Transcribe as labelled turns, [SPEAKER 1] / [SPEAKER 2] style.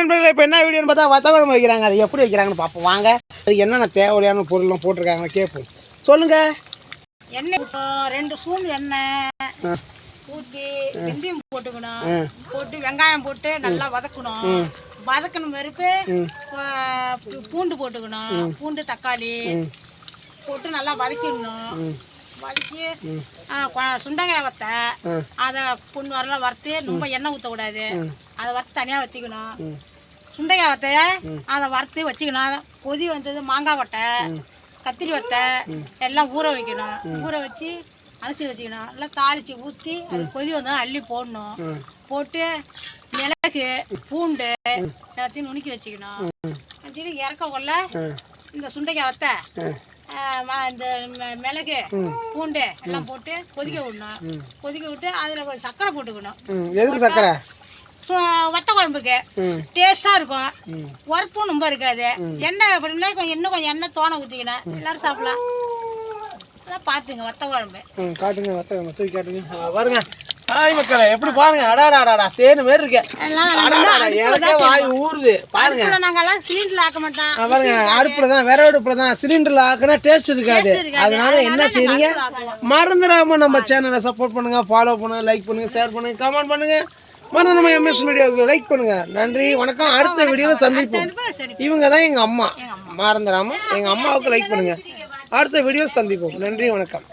[SPEAKER 1] நண்பர்களே இப்போ என்ன வீடியோன்னு பார்த்தா வத்தவரம் வைக்கிறாங்க. அது எப்படி வைக்கிறாங்கன்னு பார்ப்போம். வாங்க. அதுக்கு என்னென்ன தேவையான பொருள்லாம் போட்டிருக்காங்கன்னு கேட்போம். சொல்லுங்கள்
[SPEAKER 2] எண்ணெய் ரெண்டு ஸ்பூன் எண்ணெய். ஊற்றி வெந்தயம் போட்டுக்கணும். போட்டு வெங்காயம் போட்டு நல்லா வதக்கணும். வதக்கணும் பிறகு ஆ, பூ- பூண்டு போட்டுக்கணும். பூண்டு தக்காளி போட்டு நல்லா வதக்கிடணும். வதக்கி சுண்டைக்காய் வத்த. அதை பொண்ணு வரலாம் வறுத்து ரொம்ப எண்ணெய் ஊற்றக்கூடாது அதை வறுத்து தனியாக வச்சுக்கணும். சுண்டைக்காய் வத்தைய அதை வறுத்து வச்சுக்கணும். அதை கொதி வந்தது மாங்காய் கொட்டை கத்திரி வத்தை எல்லாம் ஊற வைக்கணும். ஊற வச்சு அரிசி வச்சுக்கணும். எல்லாம் தாளித்து ஊற்றி அது கொதி வந்ததும் அள்ளி போடணும். போட்டு மிளகு பூண்டு எல்லாத்தையும் நுணுக்கி வச்சுக்கணும். வச்சுட்டு இறக்க கொள்ள இந்த சுண்டைக்காய் வத்தை இந்த மிளகு பூண்டு எல்லாம் போட்டு கொதிக்க விடணும். கொதிக்க விட்டு அதில் கொஞ்சம் சர்க்கரை போட்டுக்கணும்.
[SPEAKER 1] எதுக்கு சக்கரை
[SPEAKER 2] சு- வத்த குழம்புக்கு
[SPEAKER 1] ம்.
[SPEAKER 2] டேஸ்ட்டாக இருக்கும்.
[SPEAKER 1] ம்.
[SPEAKER 2] உரப்பும் ரொம்ப இருக்காது. எண்ணெய் அப்படின்னா கொஞ்சம் இன்னும் கொஞ்சம் எண்ணெய் தோணை ஊற்றிக்கணும் எல்லாரும் சாப்பிடலாம். பார்த்துங்க வத்த குழம்பு.
[SPEAKER 1] காட்டுங்க வத்தவங்க தூக்கி காட்டுங்க. ஆ, பாருங்க ஹாய் மக்களே எப்படி பாருங்க. அடாடாடாடா தேனு மாரி இருக்கு.
[SPEAKER 2] எல்லாம்
[SPEAKER 1] அடாடாடா எனக்கே வாய் ஊறுது. பாருங்க.
[SPEAKER 2] நாங்கெல்லாம் சிலிண்டர்ல ஆக்க மாட்டோம்.
[SPEAKER 1] பாருங்க. அடுப்புல தான் விறகு அடுப்புல தான் சிலிண்டர்ல ஆக்கினா டேஸ்ட் இருக்காது. அதனால என்ன செய்றீங்க? மறந்துடாம நம்ம சேனலை சப்போர்ட் பண்ணுங்க ஃபாலோ பண்ணுங்க லைக் பண்ணுங்க ஷேர் பண்ணுங்க கமெண்ட் பண்ணுங்க. மறந்து நம்ம எம்எஸ் மீடியாவுக்கு லைக் பண்ணுங்க. நன்றி வணக்கம். அடுத்த வீடியோவில் சந்திப்போம். இவங்க தான் எங்க அம்மா. மறந்துடாம எங்க அம்மாவுக்கு லைக் பண்ணுங்க. அடுத்த வீடியோ சந்திப்போம். நன்றி வணக்கம்.